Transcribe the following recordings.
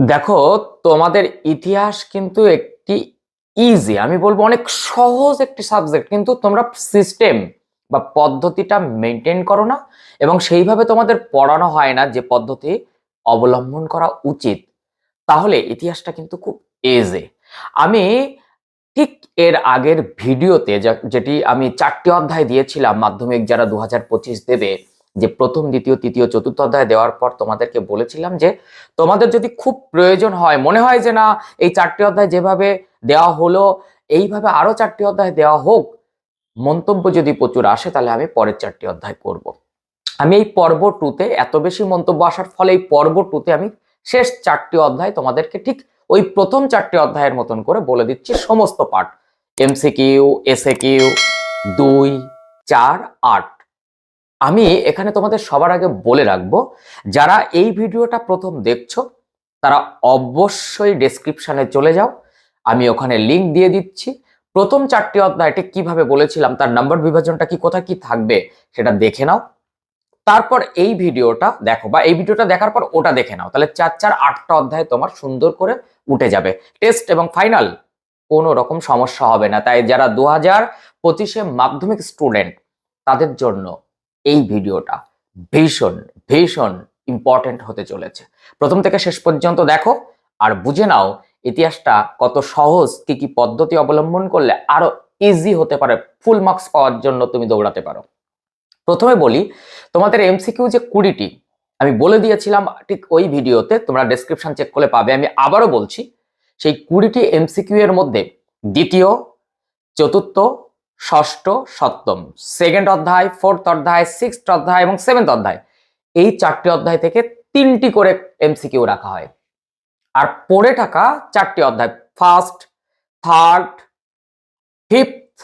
দেখো, তোমাদের ইতিহাস কিন্তু একটি ইজি আমি বলব অনেক সহজ একটি সাবজেক্ট কিন্তু তোমরা সিস্টেম বা পদ্ধতিটা মেনটেন করো না এবং সেইভাবে তোমাদের পড়ানো হয় না যে পদ্ধতি অবলম্বন করা উচিত। তাহলে ইতিহাসটা কিন্তু খুব এজে আমি ঠিক এর আগের ভিডিওতে যেটি আমি চারটি অধ্যায় দিয়েছিলাম মাধ্যমিক যারা দু হাজার পঁচিশ দেবে যে প্রথম, দ্বিতীয়, তৃতীয়, চতুর্থ অধ্যায় দেওয়ার পর তোমাদেরকে বলেছিলাম যে তোমাদের যদি খুব প্রয়োজন হয়, মনে হয় যে না, এই চারটি অধ্যায় যেভাবে দেওয়া হলো, এইভাবে আরও চারটি অধ্যায় দেওয়া হোক, মন্তব্য যদি প্রচুর আসে, তাহলে আমি পরের চারটি অধ্যায় করব। আমি এই পর্ব টুতে এত বেশি মন্তব্য আসার ফলে এই পর্ব টুতে আমি শেষ চারটি অধ্যায় তোমাদেরকে ঠিক ওই প্রথম চারটি অধ্যায়ের মতন করে বলে দিচ্ছি সমস্ত পাঠ এমসিকিউ এসএ কিউ দুই, চার, আট আমি এখানে তোমাদের সবার আগে বলে রাখব, যারা এই ভিডিওটা প্রথম দেখছ, তারা অবশ্যই ডেসক্রিপশানে চলে যাও। আমি ওখানে লিংক দিয়ে দিচ্ছি। প্রথম চারটি অধ্যায়টি কীভাবে বলেছিলাম, তার নাম্বার বিভাজনটা কি, কোথায় কি থাকবে, সেটা দেখে নাও। তারপর এই ভিডিওটা দেখো, বা এই ভিডিওটা দেখার পর ওটা দেখে নাও। তাহলে চার চার, আটটা অধ্যায় তোমার সুন্দর করে উঠে যাবে। টেস্ট এবং ফাইনাল কোনো রকম সমস্যা হবে না। তাই যারা দু হাজার পঁচিশে মাধ্যমিক স্টুডেন্ট তাদের জন্য এই ভিডিওটা ভীষণ ভীষণ ইম্পর্টেন্ট হতে চলেছে। প্রথম থেকে শেষ পর্যন্ত দেখো আর বুঝে নাও ইতিহাসটা কত সহজ, কি কি পদ্ধতি অবলম্বন করলে আরও ইজি হতে পারে ফুল মার্কস পাওয়ার জন্য তুমি দৌড়াতে পারো। প্রথমে বলি, তোমাদের এমসিকিউ যে কুড়িটি, আমি বলে দিয়েছিলাম ঠিক ওই ভিডিওতে, তোমরা ডেসক্রিপশন চেক করলে পাবে, আমি আবারও বলছি, সেই কুড়িটি এমসিকিউ এর মধ্যে দ্বিতীয়, চতুর্থ ষষ্ঠ, সপ্তম সেকেন্ড অধ্যায় ফোর্থ অধ্যায় সিক্সথ অধ্যায় এবং সেভেন্থ অধ্যায়। এই চারটি অধ্যায় থেকে তিনটি করে এমসিকিউ রাখা হয়। আর পড়ে থাকা চারটি অধ্যায় ফার্স্ট থার্ড ফিফথ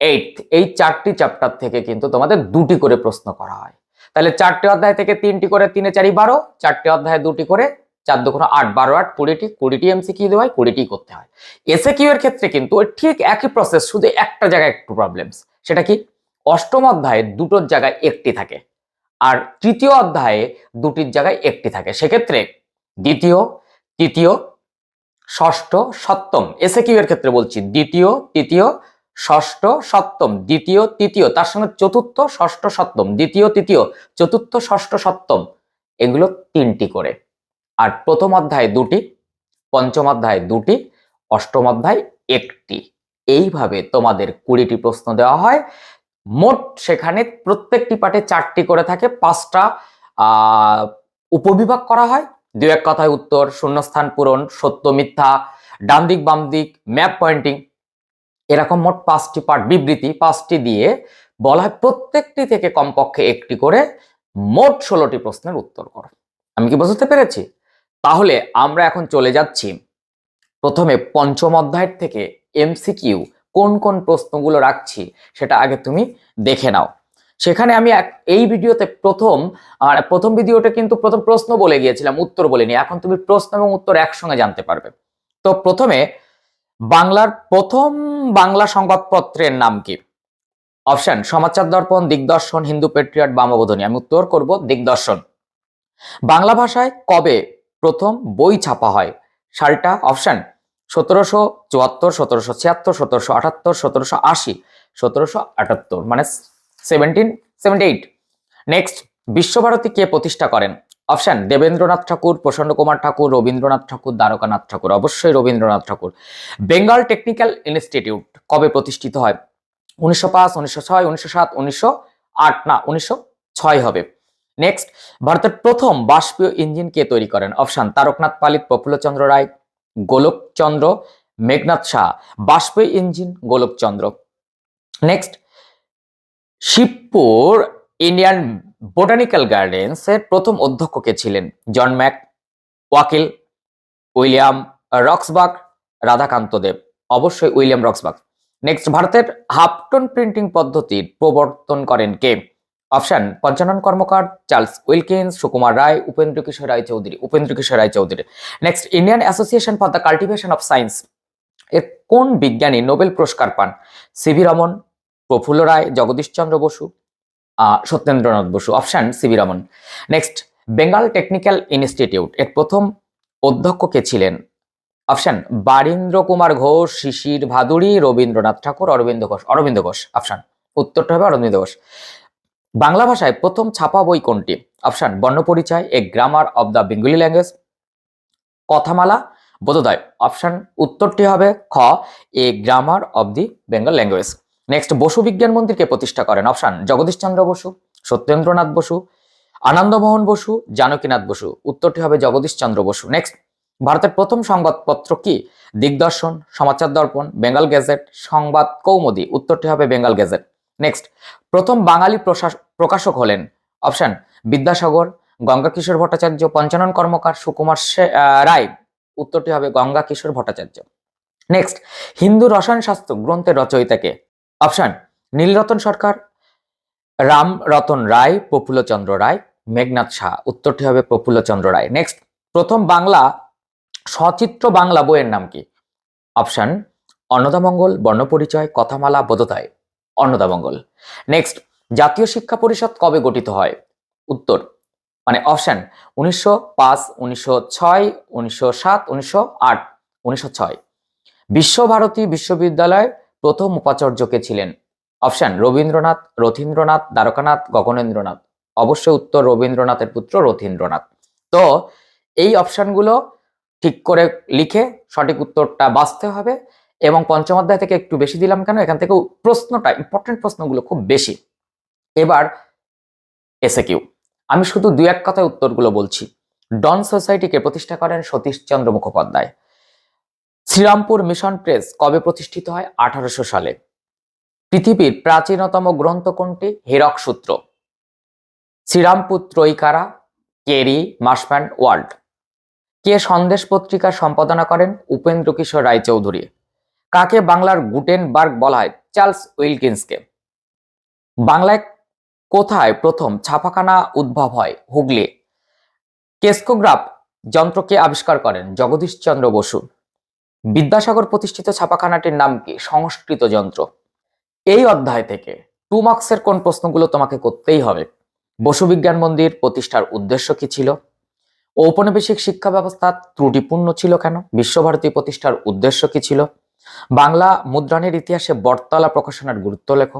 এইট এই চারটি চ্যাপ্টার থেকে কিন্তু তোমাদের দুটি করে প্রশ্ন করা হয়। তাহলে চারটি অধ্যায় থেকে তিনটি করে তিনে চারি বারো, চারটি অধ্যায় দুটি করে চার দুগুণ আট বারো আট কুড়িটি কুড়িটি এমসিকিউ দেওয়া হয় কুড়িটি করতে হয়। এসে কিউ এর ক্ষেত্রে কিন্তু ঠিক একই প্রসেস শুধু একটা জায়গায় একটু প্রবলেমস সেটা কি? অষ্টম অধ্যায়ে দুটোর জায়গায় একটি থাকে আর তৃতীয় অধ্যায়ে দুটির জায়গায় একটি থাকে। সেক্ষেত্রে দ্বিতীয়, তৃতীয়, ষষ্ঠ, সপ্তম। এসে কিউ এর ক্ষেত্রে বলছি দ্বিতীয়, তৃতীয়, ষষ্ঠ, সপ্তম। দ্বিতীয়, তৃতীয়, তার সঙ্গে চতুর্থ, ষষ্ঠ, সপ্তম। দ্বিতীয়, তৃতীয়, চতুর্থ, ষষ্ঠ, সপ্তম। এগুলো তিনটি করে। আর প্রথম অধ্যায় দুটি, পঞ্চম অধ্যায় দুটি, অষ্টম অধ্যায় একটি। এইভাবে তোমাদের কুড়িটি প্রশ্ন দেওয়া হয়। মোট সেখানে প্রত্যেকটি পাঠে চারটি করে থাকে, পাঁচটা উপবিভাগ করা হয়। দু এক কথায় উত্তর, শূন্যস্থান পূরণ, সত্য, মিথ্যা, ডান দিক, বাম দিক, ম্যাপ পয়েন্টিং। এরকম মোট পাঁচটি পার্ট বিবৃতি, পাঁচটি দিয়ে বলা হয়, প্রত্যেকটি থেকে কমপক্ষে একটি করে মোট ষোলোটি প্রশ্নের উত্তর করো। আমি কি বুঝতে পেরেছি? তাহলে আমরা এখন চলে যাচ্ছি প্রথমে পঞ্চম অধ্যায়ের থেকে এমসিকিউ, কোন কোন প্রশ্নগুলো রাখছি সেটা আগে তুমি দেখে নাও। সেখানে আমি এই ভিডিওতে প্রথম, আর প্রথম ভিডিওতে কিন্তু প্রথম প্রশ্ন বলে গিয়েছিলাম, উত্তর বলিনি। এখন তুমি প্রশ্ন এবং উত্তর একসঙ্গে জানতে পারবে। তো প্রথমে, বাংলার প্রথম বাংলা সংবাদপত্রের নাম কি? অপশন সমাচার দর্পণ, দিগদর্শন, হিন্দু পেট্রিয়ট বামবোধনী। আমি উত্তর করব দিগদর্শন। বাংলা ভাষায় কবে প্রথম বই ছাপা হয়। সালটা অপশন সতেরোশো চুয়াত্তর, সতেরোশো ছিয়াত্তর, সতেরোশো আটাত্তর, সতেরোশো আশি, সতেরোশো আটাত্তর মানে seventeen seventy eight next Visva Bharati কে প্রতিষ্ঠা করেন? অপশন, দেবেন্দ্রনাথ ঠাকুর, প্রসন্ন কুমার ঠাকুর, রবীন্দ্রনাথ ঠাকুর, দ্বারকানাথ ঠাকুর, অবশ্যই রবীন্দ্রনাথ ঠাকুর। বেঙ্গল টেকনিক্যাল ইনস্টিটিউট কবে প্রতিষ্ঠিত হয়? উনিশশো পাঁচ, উনিশশো ছয়, উনিশশো সাত, উনিশশো আট, না, উনিশশো ছয় হবে। নেক্সট ভারতের প্রথম বাষ্পীয় ইঞ্জিন কে তৈরি করেন? Option Taraknath Palit Prafulla Chandra Ray, Golakchandra Meghnad Saha. বাষ্পীয় engine, Golakchandra. Next Shibpur Indian botanical gardens এর প্রথম অধ্যক্ষ কে ছিলেন? জন ম্যাক, ওয়াকিল, উইলিয়াম রক্সবাক, রাধাকান্ত দেব। অবশ্যই উইলিয়াম রক্সবাক। নেক্সট ভারতের হাফটন প্রিন্টিং পদ্ধতির প্রবর্তন করেন কে? Option Panchanan Karmakar Charles Wilkins, Sukumar Ray, Upendra Kishore Ray Chowdhury, Upendra Kishore Ray Chowdhury. Next Indian association for the cultivation of science এর কোন বিজ্ঞানী Nobel পুরস্কার পান? C V Raman, Prafulla Ray Jagadishchandra Bose Satyendranath Bose. Option C V Raman. Next Bengal technical institute এর প্রথম অধ্যক্ষ কে ছিলেন? অপশন, বারীন্দ্র কুমার ঘোষ, শিশির ভাদুরী রবীন্দ্রনাথ ঠাকুর, অরবিন্দ ঘোষ। অরবিন্দ ঘোষ, অপশন। উত্তরটা হবে অরবিন্দ ঘোষ। বাংলা ভাষায় প্রথম ছাপা বই কোনটি? Option, Barnaparichay, a grammar of the Bengali language. Kathamala, Bodhodoy. Option, উত্তরটি হবে খ, a grammar of the Bengal language. Next, Bose Bigyan মন্দিরকে প্রতিষ্ঠা করেন। অপশন জগদীশ চন্দ্র বসু, সত্যেন্দ্রনাথ বসু, আনন্দমোহন বসু, জানকীনাথ বসু। উত্তরটি হবে জগদীশ চন্দ্র বসু। নেক্সট, ভারতের প্রথম সংবাদপত্র কি? দিগদর্শন, সমাচার দর্পণ, বেঙ্গল গেজেট সংবাদ কৌমুদী। উত্তরটি হবে বেঙ্গল গেজেট নেক্সট প্রথম বাঙালি প্রকাশক হলেন অপশন বিদ্যাসাগর গঙ্গা কিশোর ভট্টাচার্য, পঞ্চানন কর্মকার, সুকুমার রায়। উত্তরটি হবে গঙ্গা কিশোর ভট্টাচার্য। নেক্সট হিন্দু রসায়ন শাস্ত্র গ্রন্থের রচয়িতাকে অপশন নীলরতন সরকার, রাম রতন রায়, প্রফুল্লচন্দ্র রায়, মেঘনাথ শাহ উত্তরটি হবে প্রফুল্লচন্দ্র রায়। নেক্সট প্রথম বাংলা সচিত্র বাংলা বইয়ের নাম কি? অপশন অন্নদামঙ্গল বর্ণপরিচয়, কথামালা বোধোদয় অন্নদামঙ্গল নেক্সট জাতীয় শিক্ষা পরিষদ কবে গঠিত হয়? উত্তর মানে অপশন উনিশশো পাঁচ, উনিশশো ছয়, উনিশশো সাত, উনিশশো আট বিশ্বভারতী বিশ্ববিদ্যালয় প্রথম উপাচার্য কে ছিলেন? অপশন রবীন্দ্রনাথ, রথীন্দ্রনাথ, দ্বারকানাথ, গগনেন্দ্রনাথ। অবশ্যই উত্তর, রবীন্দ্রনাথের পুত্র রথীন্দ্রনাথ। তো, এই অপশনগুলো ঠিক করে লিখে সঠিক উত্তরটা বাঁচতে হবে। এবং পঞ্চম অধ্যায় থেকে একটু বেশি দিলাম কেন? এখান থেকে প্রশ্নটা ইম্পর্টেন্ট প্রশ্নগুলো খুব বেশি। এবার এসে কিউ আমি শুধু দু এক কথায় উত্তরগুলো বলছি। ডন সোসাইটিকে প্রতিষ্ঠা করেন সতীশচন্দ্র মুখোপাধ্যায়। শ্রীরামপুর মিশন প্রেস কবে প্রতিষ্ঠিত হয়? আঠারোশো সালে। পৃথিবীর প্রাচীনতম গ্রন্থ কোনটি? হেরক সূত্র। শ্রীরামপুর ত্রৈকারা কেরি মাসম্যান ওয়ার্ল্ড। কে সন্দেশ পত্রিকা সম্পাদনা করেন? উপেন্দ্র কিশোর রায়চৌধুরী। কাকে বাংলার গুটেনবার্গ বলা হয়? চার্লস উইলকিন্সকে। বাংলায় কোথায় প্রথম ছাপাখানা উদ্ভব হয়? হুগলি। কেস্কোগ্রাফ যন্ত্রকে আবিষ্কার করেন জগদীশচন্দ্র বসু। বিদ্যাসাগর প্রতিষ্ঠিত ছাপাখানাটির নাম কি? সংস্কৃত যন্ত্র। এই অধ্যায় থেকে টু মার্কসের কোন প্রশ্নগুলো তোমাকে করতেই হবে? বসু বিজ্ঞান মন্দির প্রতিষ্ঠার উদ্দেশ্য কি ছিল? ঔপনিবেশিক শিক্ষা ব্যবস্থা ত্রুটিপূর্ণ ছিল কেন? বিশ্বভারতী প্রতিষ্ঠার উদ্দেশ্য কি ছিল? বাংলা মুদ্রণের ইতিহাসে বটতলা প্রকাশনার গুরুত্ব লেখো।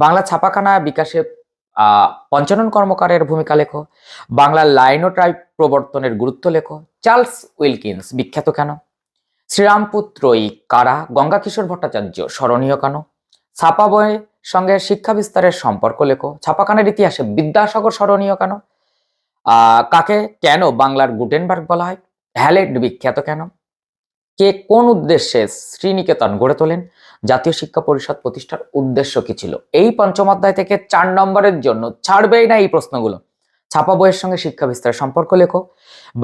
বাংলা ছাপাখানা বিকাশে পঞ্চানন কর্মকারের ভূমিকা লেখো। বাংলা লাইনোটাইপ প্রবর্তনের গুরুত্ব লেখো। চার্লস উইলকিন্স বিখ্যাত কেন? শ্রীরামপুত্রই কারা? গঙ্গা কিশোর ভট্টাচার্য স্মরণীয় কেন? ছাপা বইয়ের সঙ্গে শিক্ষা বিস্তারের সম্পর্ক লেখো। ছাপাখানার ইতিহাসে বিদ্যাসাগর স্মরণীয় কেন? কাকে কেন বাংলার গুটেনবার্গ বলা হয়? হ্যালেট বিখ্যাত কেন? কে কোন উদ্দেশ্যে শ্রীনিকেতন গড়ে তোলেন? জাতীয় শিক্ষা পরিষদ প্রতিষ্ঠার উদ্দেশ্য কি ছিল? এই পঞ্চম অধ্যায় থেকে চার নম্বরের জন্য ছাড়বেই না এই প্রশ্নগুলো। ছাপা বইয়ের সঙ্গে শিক্ষা বিস্তারের সম্পর্ক লেখো।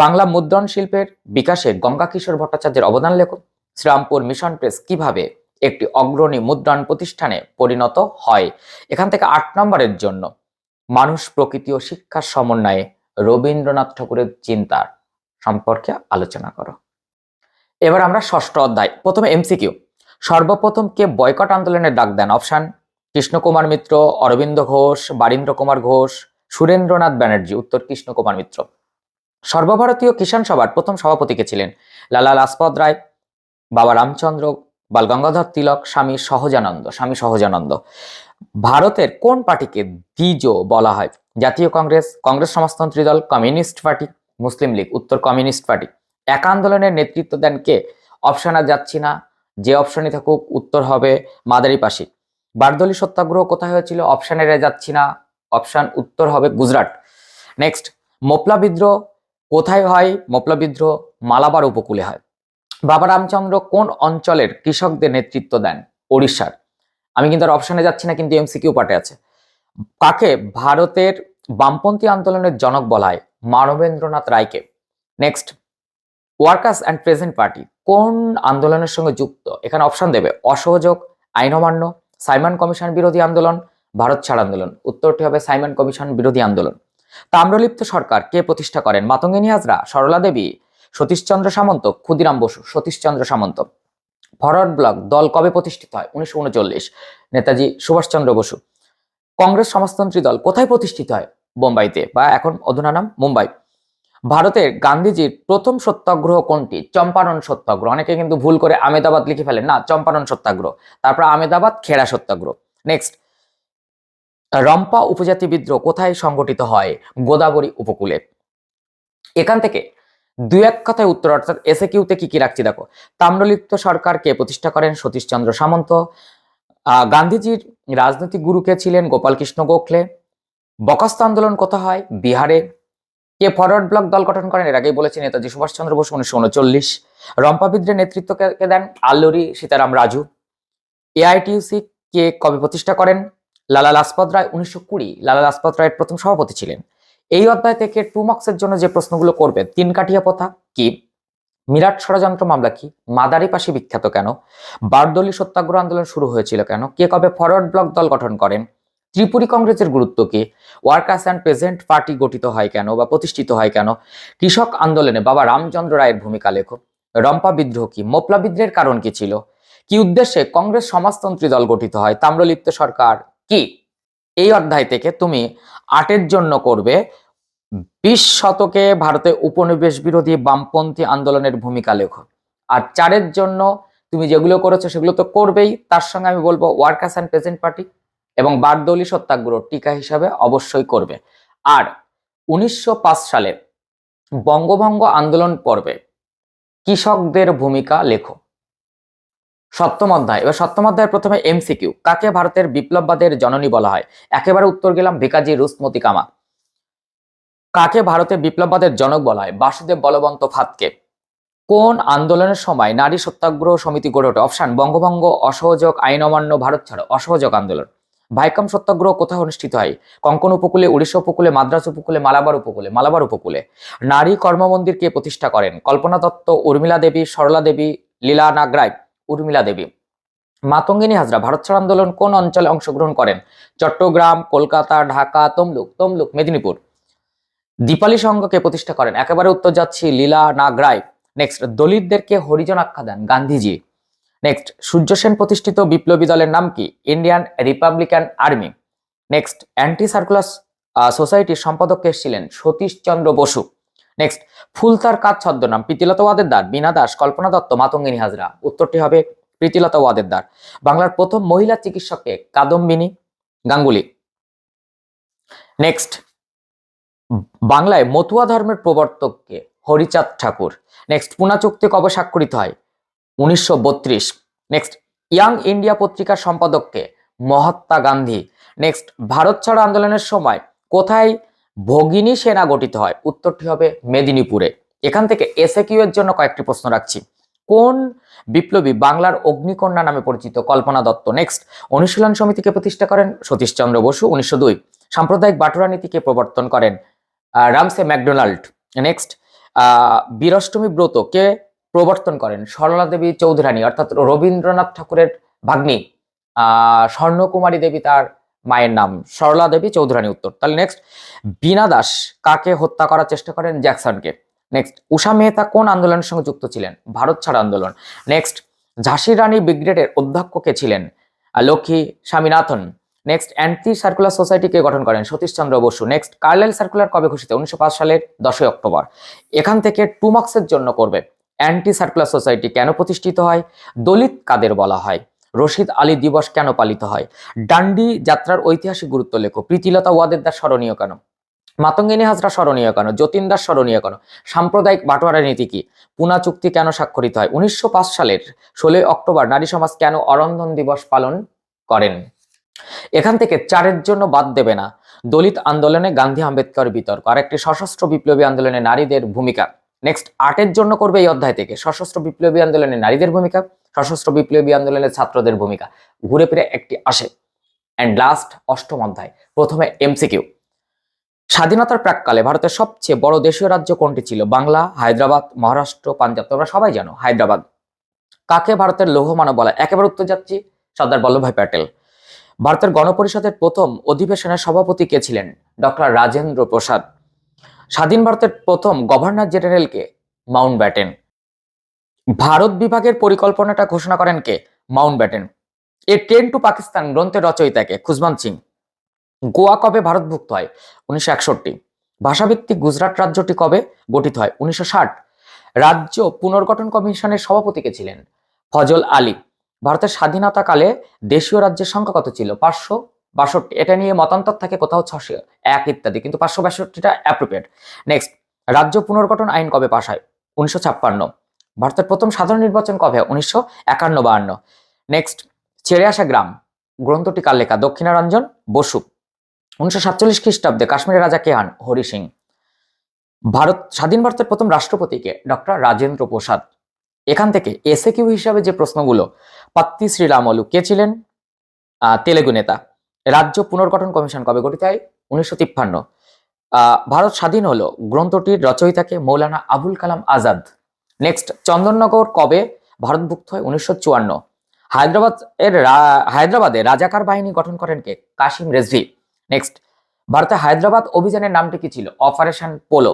বাংলা মুদ্রণ শিল্পের বিকাশে গঙ্গা কিশোর ভট্টাচার্যের অবদান লেখো। শ্রীরামপুর মিশন প্রেস কীভাবে একটি অগ্রণী মুদ্রণ প্রতিষ্ঠানে পরিণত হয়? এখান থেকে আট নম্বরের জন্য, মানুষ প্রকৃতি ও শিক্ষার সমন্বয়ে রবীন্দ্রনাথ ঠাকুরের চিন্তার সম্পর্কে আলোচনা করো। এবার আমরা ষষ্ঠ অধ্যায়, প্রথমে এমসিকিউ সর্বপ্রথম কে বয়কট আন্দোলনের ডাক দেন অপশন, কৃষ্ণকুমার মিত্র, অরবিন্দ ঘোষ, বারীন্দ্র কুমার ঘোষ, সুরেন্দ্রনাথ ব্যানার্জি, উত্তর কৃষ্ণকুমার মিত্র। সর্বভারতীয় কিষাণ সভার প্রথম সভাপতিকে ছিলেন? লালা লাজপত রায়, বাবা রামচন্দ্র, বাল গঙ্গাধর তিলক, স্বামী সহজানন্দ স্বামী সহজানন্দ। ভারতের কোন পার্টিকে দ্বিজ বলা হয়? জাতীয় কংগ্রেস কংগ্রেস সমাজতন্ত্রী দল, কমিউনিস্ট পার্টি, মুসলিম লীগ, উত্তর কমিউনিস্ট পার্টি। এক আন্দোলনের নেতৃত্ব দেন কে? অপশানে যাচ্ছি না। যে অপশনে থাকুক, উত্তর হবে মাদারিপাশি। বারদলি সত্যাগ্রহ কোথায় হয়েছিল? অপশানে যাচ্ছি না। অপশান উত্তর হবে গুজরাট। নেক্সট মোপলা বিদ্রোহ কোথায় হয়? মোপলা বিদ্রোহ মালাবার উপকূলে হয়। বাবা রামচন্দ্র কোন অঞ্চলের কৃষকদের নেতৃত্ব দেন? ওড়িশার। আমি কিন্তু আর অপশানে যাচ্ছি না, কিন্তু এমসিকিউ পার্টে আছে। কাকে? ভারতের বামপন্থী আন্দোলনের জনক বলা হয়। মানবেন্দ্রনাথ রায়কে। Next workers and present party কোন আন্দোলনের সঙ্গে যুক্ত? এখানে অপশন দেবে, অসহযোগ, আইন অমান্য, সাইমন কমিশন বিরোধী আন্দোলন, ভারত ছাড় আন্দোলন। উত্তরটি হবে সাইমন কমিশন বিরোধী আন্দোলন। তাম্রলিপ্ত সরকার কে প্রতিষ্ঠা করেন? মাতঙ্গিনী হাজরা, সরলা দেবী, সতীশচন্দ্র সামন্ত, ক্ষুদিরাম বসু, সতীশচন্দ্র সামন্ত। ফরওয়ার্ড ব্লক দল কবে প্রতিষ্ঠিত হয়? উনিশশো উনচল্লিশ। নেতাজি সুভাষচন্দ্র বসু। কংগ্রেস সমাজতন্ত্রী দল কোথায় প্রতিষ্ঠিত হয়? বোম্বাইতে, বা এখন অধুনা নাম, মুম্বাই। ভারতের গান্ধীজির প্রথম সত্যাগ্রহ কোনটি? চম্পারণ সত্যাগ্রহ। অনেকে কিন্তু ভুল করে আমেদাবাদ লিখে ফেলেন। না, চম্পারণ সত্যাগ্রহ। তারপর আমেদাবাদ, খেড়া সত্যাগ্রহ। নেক্সট রম্পা উপজাতি বিদ্রোহ কোথায় সংগঠিত হয়? গোদাবরী উপকূলে। এখান থেকে দুই এক কথায় উত্তর, অর্থাৎ এসে কিউতে কি কি রাখছি দেখো? তাম্রলিপ্ত সরকার কে প্রতিষ্ঠা করেন? সতীশচন্দ্র সামন্ত। গান্ধীজির রাজনৈতিক গুরুকে ছিলেন? গোপাল কৃষ্ণ গোখলে। বকাস্ত আন্দোলন কোথা হয়? বিহারে। কে ফরওয়ার্ড ব্লক দল গঠন করেন। এর আগেই বলেছি নেতাজি সুভাষচন্দ্র বসু উনিশশো উনচল্লিশ। রম্পা বিদ্রোহের নেতৃত্ব কে দেন? আল্লুরি সীতারাম রাজু। এআইটিউসি কে কবে প্রতিষ্ঠা করেন? লালা লাজপত রায় উনিশশো কুড়ি। লালা লাজপত রায়ের প্রথম সভাপতি ছিলেন। এই অধ্যায় থেকে টু মার্কসের জন্য যে প্রশ্নগুলো করবে, তিন কাঠিয়া প্রথা কি? মিরাট ষড়যন্ত্র মামলা কি? মাদারি পাশে বিখ্যাত কেন? বারদলি সত্যাগ্রহ আন্দোলন শুরু হয়েছিল কেন? কে কবে ফরওয়ার্ড ব্লক দল গঠন করেন? ত্রিপুরী কংগ্রেসের গুরুত্ব কি ওয়ার্কার্স অ্যান্ড প্রেজেন্ট পার্টি গঠিত হয় কেন বা প্রতিষ্ঠিত হয় কেন? কৃষক আন্দোলনে বাবা রামচন্দ্র রায়ের ভূমিকা লেখো। রম্পা বিদ্রোহ কি? মোপলা বিদ্রোহের কারণ কি ছিল? কি উদ্দেশ্যে কংগ্রেস সমাজতন্ত্রী দল গঠিত হয়? তাম্রলিপ্ত সরকার কি? এই অধ্যায় থেকে তুমি আটের জন্য করবে বিশ শতকে ভারতে উপনিবেশ বিরোধী বামপন্থী আন্দোলনের ভূমিকা লেখো। আর চারের জন্য তুমি যেগুলো করেছ সেগুলো তো করবেই। তার সঙ্গে আমি বলব ওয়ার্কার্স অ্যান্ড প্রেজেন্ট পার্টি। এবং বারদৌলি সত্যাগ্রহ টিকা হিসাবে অবশ্যই করবে। আর উনিশশো পাঁচ সালে বঙ্গভঙ্গ আন্দোলন পর্বে কৃষকদের ভূমিকা লেখো। সপ্তম অধ্যায়। এবার সপ্তম অধ্যায় প্রথমে এমসিকিউ কাকে ভারতের বিপ্লববাদের জননী বলা হয়? একেবারে উত্তর গেলাম ভিকাজি রুসমতি কামা কাকে ভারতে বিপ্লববাদের জনক বলা হয়? বাসুদেব বলবন্ত ফাতকে। কোন আন্দোলনের সময় নারী সত্যাগ্রহ সমিতি গড়ে ওঠে? অপশন, বঙ্গভঙ্গ অসহযোগ আইন অমান্য ভারত ছাড়ো। অসহযোগ আন্দোলন। ভাইকম সত্যাগ্রহ কোথায় অনুষ্ঠিত হয়? কঙ্কন উপকূলে, উড়িষ্যা উপকূলে মাদ্রাজ উপকূলে, মালাবার উপকূলে মালাবার উপকূলে। নারী কর্মমন্দির কে প্রতিষ্ঠা করেন? কল্পনা দত্ত, উর্মিলা দেবী, সরলা দেবী, লীলা নাগরায় উর্মিলা দেবী। মাতঙ্গিনী হাজরা, ভারত ছাড় আন্দোলন কোন অঞ্চলে অংশগ্রহণ করেন? চট্টগ্রাম, কলকাতা, ঢাকা, তমলুক তমলুক, মেদিনীপুর। দীপালি সংঘকে প্রতিষ্ঠা করেন? একেবারে উত্তর যাচ্ছি, লীলা নাগরায় নেক্সট দলিতদেরকে হরিজন আখ্যা দেন? গান্ধীজি। নেক্সট সূর্য সেন প্রতিষ্ঠিত বিপ্লবী দলের নাম কি? Indian republican army next anti circular সোসাইটির সম্পাদক কে ছিলেন? সতীশ চন্দ্র বসু। নেক্সট ফুলতার কাজ ছদ্মনাম, প্রীতিলতা ওয়াদেদার, বীণা দাস, কল্পনা দত্ত, মাতঙ্গিনী হাজরা। উত্তরটি হবে প্রীতিলতা ওয়াদেদার। বাংলার প্রথম মহিলা চিকিৎসককে কাদম্বিনী গাঙ্গুলি। নেক্সট বাংলায় মতুয়া ধর্মের প্রবর্তককে হরিচাঁদ ঠাকুর। নেক্সট পুনা চুক্তি কবে স্বাক্ষরিত হয়? উনিশশো বত্রিশ। নেক্সট ইয়াং ইন্ডিয়া পত্রিকার সম্পাদককে মহাত্মা গান্ধী। নেক্সট ভারত ছাড়ো আন্দোলনের সময় কোথায় ভগিনী সেনা গঠিত হয়? উত্তরটি হবে মেদিনীপুরে। এখান থেকে এসএ এর জন্য কয়েকটি প্রশ্ন রাখছি। কোন বিপ্লবী বাংলার অগ্নিকন্যা নামে পরিচিত? কল্পনা দত্ত। নেক্সট অনুশীলন সমিতিকে প্রতিষ্ঠা করেন সতীশচন্দ্র বসু উনিশশো দুই। সাম্প্রদায়িক বাটুরা নীতিকে প্রবর্তন করেন রামসে ম্যাকডোনাল্ড। নেক্সট বীরষ্টমী ব্রত কে প্রবর্তন করেন। সরলা দেবী চৌধুরানী, অর্থাৎ রবীন্দ্রনাথ ঠাকুরের ভাগ্নী। স্বর্ণকুমারী দেবী তার মায়ের নাম, সরলা দেবী চৌধুরানী উত্তর। তাহলে নেক্সট বীণা দাস কাকে হত্যা করার চেষ্টা করেন? জ্যাকসনকে। নেক্সট উষা মেহতা কোন আন্দোলনের সঙ্গে যুক্ত ছিলেন? ভারত ছাড় আন্দোলন। নেক্সট ঝাঁসি রানী ব্রিগেডের অধ্যক্ষ কে ছিলেন? Lakshmi Swaminathan. Next anti circular society কে গঠন করেন? Satishchandra Bose. Next Carlyle circular কবে ঘোষিত? উনিশশো পাঁচ সালের দশই অক্টোবর। এখান থেকে টু মার্কসের জন্য করবে। অ্যান্টি সার্কুলার সোসাইটি কেন প্রতিষ্ঠিত হয়? দলিত কাদের বলা হয়? রশিদ আলী দিবস কেন পালিত হয়? ডান্ডি যাত্রার ঐতিহাসিক গুরুত্ব লেখো। প্রীতিলতা ওয়াদেদার স্মরণীয় কেন? মাতঙ্গিনী হাজরা স্মরণীয় কেন? যতীন দাস স্মরণীয় কেন? সাম্প্রদায়িক বাটোয়ারা নীতি কি? পুনা চুক্তি কেন স্বাক্ষরিত হয়? উনিশশো পাঁচ সালের ষোলোই অক্টোবর নারী সমাজ কেন অরন্ধন দিবস পালন করেন? এখান থেকে চারের জন্য বাদ দেবে না। দলিত আন্দোলনে গান্ধী আম্বেদকর বিতর্ক। আর একটি সশস্ত্র বিপ্লবী আন্দোলনে নারীদের ভূমিকা। নেক্সট আটের জন্য করবে এই অধ্যায় থেকে। সশস্ত্র বিপ্লবী আন্দোলনে নারীদের ভূমিকা, সশস্ত্র বিপ্লবী আন্দোলনে ছাত্রদের ভূমিকা। ঘুরে ফিরে একটি আসে। অ্যান্ড লাস্ট অষ্টম অধ্যায়, প্রথমে এমসিকিউ স্বাধীনতার প্রাককালে ভারতের সবচেয়ে বড় দেশীয় রাজ্য কোনটি ছিল? বাংলা, হায়দ্রাবাদ, মহারাষ্ট্র, পাঞ্জাব। তোমরা সবাই জানো, হায়দ্রাবাদ। কাকে ভারতের লৌহ মানব বলা একেবারে উত্তর যাচ্ছি সর্দার বল্লভভাই প্যাটেল। ভারতের গণপরিষদের প্রথম অধিবেশনের সভাপতি কে ছিলেন? ডক্টর রাজেন্দ্র প্রসাদ। স্বাধীন ভারতের প্রথম গভর্নর জেনারেলকে মাউন্ট ব্যাটেন। ভারত বিভাগের পরিকল্পনাটা ঘোষণা করেন কে? Mountbatten. A train to Pakistan গ্রন্থের রচয়িতাকে খুজবান সিং। গোয়া কবে ভারতভুক্ত হয়? উনিশশো একষট্টি। ভাষাভিত্তিক গুজরাট রাজ্যটি কবে গঠিত হয়? উনিশশো ষাট। রাজ্য পুনর্গঠন কমিশনের সভাপতি কে ছিলেন ফজল আলী। ভারতের স্বাধীনতাকালে দেশীয় রাজ্যের সংখ্যা কত ছিল? পাঁচশো বাষট্টি, এটা নিয়ে মতান্তর থাকে কোথাও ছশো এক ইত্যাদি, কিন্তু পাঁচশো বাষট্টিটা অ্যাপ্রোপ্রিয়েট নেক্সট রাজ্য পুনর্গঠন আইন কবে পাশ হয়? উনিশশো ছাপ্পান্ন। ভারতের প্রথম সাধারণ নির্বাচন কবে? উনিশশো একান্ন বাহান্ন নেক্সট ছেড়ে আসা গ্রাম, গ্রন্থটি কার লেখা? দক্ষিণারঞ্জন বসু। উনিশশো সাতচল্লিশ খ্রিস্টাব্দে কাশ্মীরের রাজা কে হন? হরি সিং। ভারত, স্বাধীন ভারতের প্রথম রাষ্ট্রপতিকে ডক্টর রাজেন্দ্র প্রসাদ। এখান থেকে এসে কিউ হিসাবে যে প্রশ্নগুলো পাত্তি শ্রীরামলু কে ছিলেন? তেলেগু নেতা। রাজ্য পুনর্গঠন কমিশন কবে গঠিত হয়? উনিশশো তিপ্পান্ন। ভারত স্বাধীন হলো, গ্রন্থটির রচয়িতাকে মৌলানা আবুল কালাম আজাদ। নেক্সট চন্দননগর কবে ভারতভুক্ত হয়? উনিশশো চুয়ান্ন। হায়দ্রাবাদ এর হায়দ্রাবাদে রাজাকার বাহিনী গঠন করেন কে? কাশিম রেজভি। নেক্সট ভারতে হায়দ্রাবাদ অভিযানের নামটি কি ছিল? অপারেশন পোলো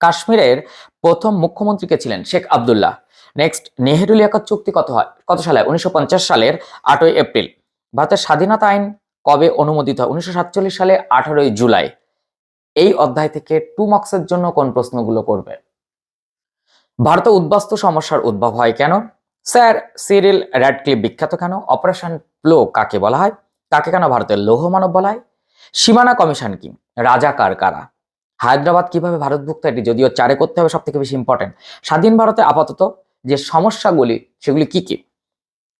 কাশ্মীরের প্রথম মুখ্যমন্ত্রী কে ছিলেন? শেখ আবদুল্লাহ। নেক্সট নেহেরু লিয়াকত চুক্তি কত হয়? কত সালে? উনিশশো পঞ্চাশ সালের আটই এপ্রিল। ভারতের স্বাধীনতা আইন কবে অনুমোদিত হয়? উনিশশো সাতচল্লিশ সালে আঠারোই জুলাই। এই অধ্যায় থেকে টু মার্কসের জন্য কোন প্রশ্নগুলো করবে? ভারতে উদ্বাস্তু সমস্যার উদ্ভব হয় কেন? স্যার, সিরিল র্যাডক্লিপ বিখ্যাত কেন? অপারেশন প্লো কাকে বলা হয়? তাকে কেন ভারতের লৌহ মানব বলা হয়? সীমানা কমিশন কি? রাজাকার কারা হায়দ্রাবাদ কীভাবে ভারতভুক্ত এটি যদিও চারে করতে হবে সব থেকে বেশি ইম্পর্টেন্ট স্বাধীন ভারতে আপাতত যে সমস্যাগুলি, সেগুলি কি কি?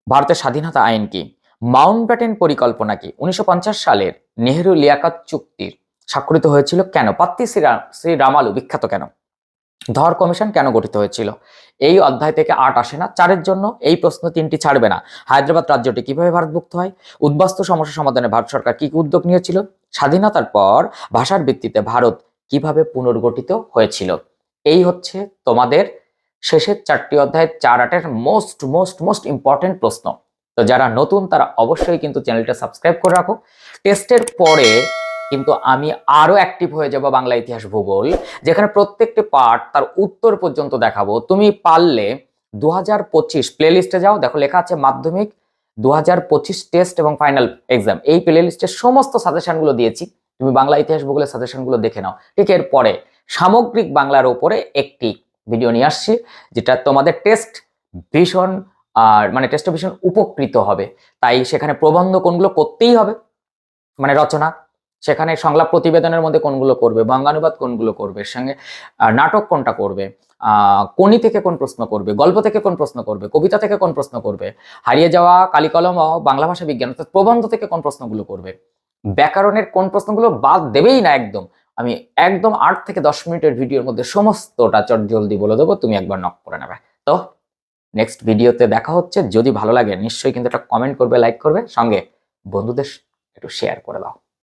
ভারতের স্বাধীনতা আইন কি? মাউন্ট ব্যাটেন পরিকল্পনা কি? উনিশশো পঞ্চাশ সালের নেহেরু লিয়াকাত চুক্তির স্বাক্ষরিত হয়েছিল কেন? পাত্তি শ্রী রামালু বিখ্যাত কেন? ধর কমিশন কেন গঠিত হয়েছিল? এই অধ্যায় থেকে আট আসে না। চারের জন্য এই প্রশ্ন তিনটি ছাড়বে না। হায়দ্রাবাদ রাজ্যটি কীভাবে ভারতভুক্ত হয়? উদ্বাস্তু সমস্যা সমাধানে ভারত সরকার কি কি উদ্যোগ নিয়েছিল? স্বাধীনতার পর ভাষার ভিত্তিতে ভারত কীভাবে পুনর্গঠিত হয়েছিল? এই হচ্ছে তোমাদের শেষের চারটি অধ্যায়ের চার আটের মোস্ট মোস্ট মোস্ট ইম্পর্টেন্ট প্রশ্ন। তো যারা নতুন, তারা অবশ্যই কিন্তু চ্যানেলটা সাবস্ক্রাইব করে রাখো। টেস্টের পরে কিন্তু আমি আরও অ্যাক্টিভ হয়ে যাব বাংলা ইতিহাস ভূগোল, যেখানে প্রত্যেকটি পার্ট তার উত্তর পর্যন্ত দেখাবো। তুমি পারলে দু হাজার পঁচিশ প্লেলিস্টে যাও। দেখো লেখা আছে মাধ্যমিক দু হাজার পঁচিশ টেস্ট এবং ফাইনাল এক্সাম এই প্লেলিস্টের সমস্ত সাজেশনগুলো দিয়েছি। তুমি বাংলা ইতিহাস ভূগোলের সাজেশনগুলো দেখে নাও। ঠিক এরপরে সামগ্রিক বাংলার ওপরে একটি ভিডিও নিয়ে আসছি, যেটা তোমাদের টেস্ট ভীষণ আর মানে টেস্টে ভীষণ উপকৃত হবে। তাই সেখানে প্রবন্ধ কোনগুলো করতেই হবে মানে রচনা, সেখানে সংলাপ প্রতিবেদনের মধ্যে কোনগুলো করবে, বঙ্গানুবাদ কোনগুলো করবে, সঙ্গে নাটক কোনটা করবে কোনি থেকে কোন প্রশ্ন করবে, গল্প থেকে কোন প্রশ্ন করবে, কবিতা থেকে কোন প্রশ্ন করবে, হারিয়ে যাওয়া কালিকলম ও বাংলা ভাষা বিজ্ঞান, অর্থাৎ প্রবন্ধ থেকে কোন প্রশ্নগুলো করবে। ব্যাকরণের কোন প্রশ্নগুলো বাদ দেবেই না একদম। আমি একদম আট থেকে দশ মিনিটের ভিডিওর মধ্যে সমস্তটা চট জলদি বলে দেবো, তুমি একবার নক করে নেবে। তো নেক্সট ভিডিওতে দেখা হচ্ছে। যদি ভালো লাগে, নিশ্চয়ই কিন্তু একটা কমেন্ট করবে লাইক করবে। সঙ্গে বন্ধুদের একটু শেয়ার করে দাও।